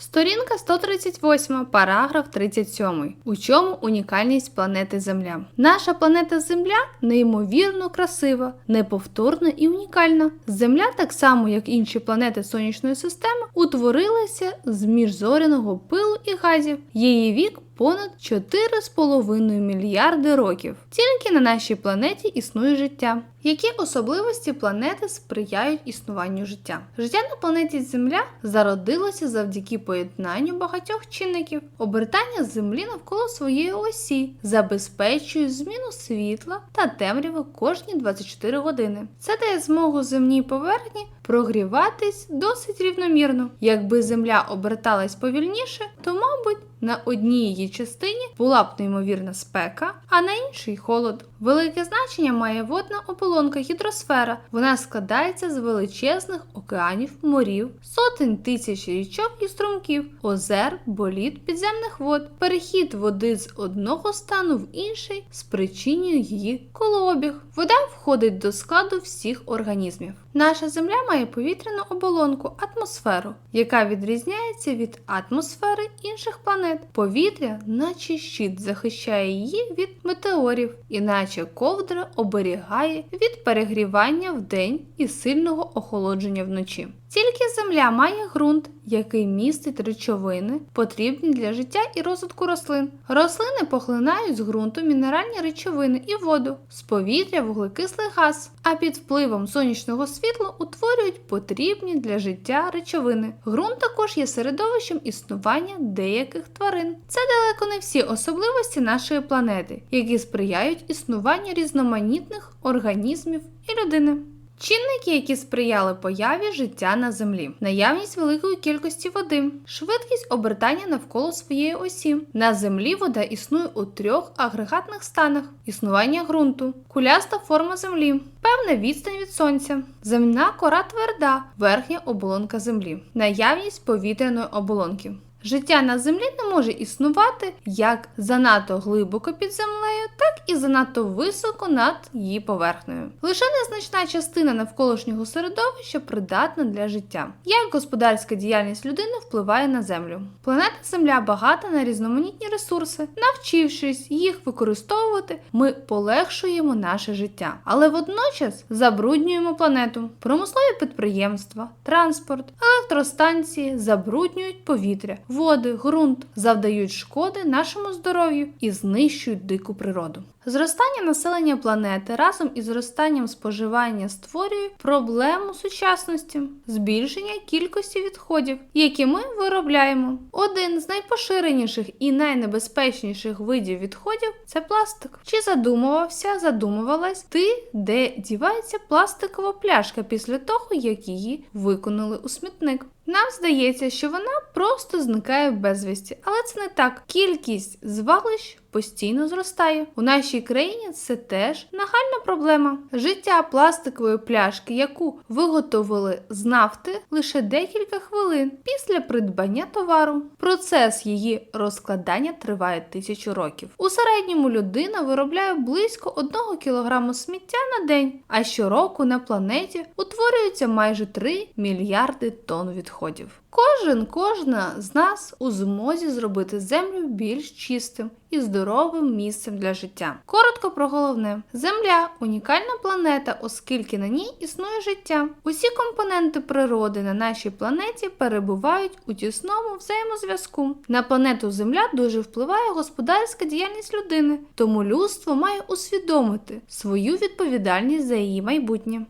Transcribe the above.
Сторінка 138, параграф 37. У чому унікальність планети Земля? Наша планета Земля неймовірно красива, неповторна і унікальна. Земля, так само як інші планети сонячної системи, утворилася з міжзоряного пилу і газів. Її вік понад 4,5 мільярди років. Тільки на нашій планеті існує життя. Які особливості планети сприяють існуванню життя? Життя на планеті Земля зародилося завдяки поєднанню багатьох чинників. Обертання Землі навколо своєї осі забезпечує зміну світла та темряви кожні 24 години. Це дає змогу земній поверхні прогріватись досить рівномірно. Якби Земля оберталась повільніше, то, мабуть, на одній її частині була б неймовірна спека, а на іншій холод. Велике значення має водна оболонка гідросфера. Вона складається з величезних океанів, морів, сотень тисяч річок і струмків, озер, боліт, підземних вод. Перехід води з одного стану в інший спричинює її колообіг. Вода входить до складу всіх організмів. Наша Земля має повітряну оболонку, атмосферу, яка відрізняється від атмосфери інших планет. Повітря, наче щит, захищає її від метеорів, іначе ковдра оберігає від перегрівання вдень і сильного охолодження вночі. Тільки Земля має ґрунт, який містить речовини, потрібні для життя і розвитку рослин. Рослини поглинають з ґрунту мінеральні речовини і воду, з повітря вуглекислий газ, а під впливом сонячного світла утворюють потрібні для життя речовини. Ґрунт також є середовищем існування деяких тварин. Це далеко не всі особливості нашої планети, які сприяють існуванню різноманітних організмів і людини. Чинники, які сприяли появі життя на землі, наявність великої кількості води, швидкість обертання навколо своєї осі. На землі вода існує у трьох агрегатних станах: існування ґрунту, куляста форма землі, певна відстань від сонця, земна кора тверда, верхня оболонка землі, наявність повітряної оболонки. Життя на землі не може існувати як занадто глибоко під землею, так і занадто високо над її поверхнею. Лише незначна частина навколишнього середовища придатна для життя. Як господарська діяльність людини впливає на землю? Планета Земля багата на різноманітні ресурси. Навчившись їх використовувати, ми полегшуємо наше життя, але водночас забруднюємо планету. Промислові підприємства, транспорт, електростанції забруднюють повітря води, ґрунт завдають шкоди нашому здоров'ю і знищують дику природу. Зростання населення планети разом із зростанням споживання створює проблему сучасності збільшення кількості відходів, які ми виробляємо. Один з найпоширеніших і найнебезпечніших видів відходів це пластик. Чи задумувався, задумувалась ти, де дівається пластикова пляшка після того, як її виконали у смітник? Нам здається, що вона просто зникає безвісті, але це не так. Кількість звалищ постійно зростає. У нашій країні це теж нагальна проблема. Життя пластикової пляшки, яку виготовили з нафти лише декілька хвилин після придбання товару. Процес її розкладання триває тисячу років. У середньому людина виробляє близько 1 кг сміття на день, а щороку на планеті утворюється майже 3 мільярди тонн відходів. Кожен, кожна з нас у змозі зробити землю більш чистим і здоровим місцем для життя. Коротко про головне: Земля унікальна планета, оскільки на ній існує життя. Усі компоненти природи на нашій планеті перебувають у тісному взаємозв'язку. На планету Земля дуже впливає господарська діяльність людини, тому людство має усвідомити свою відповідальність за її майбутнє.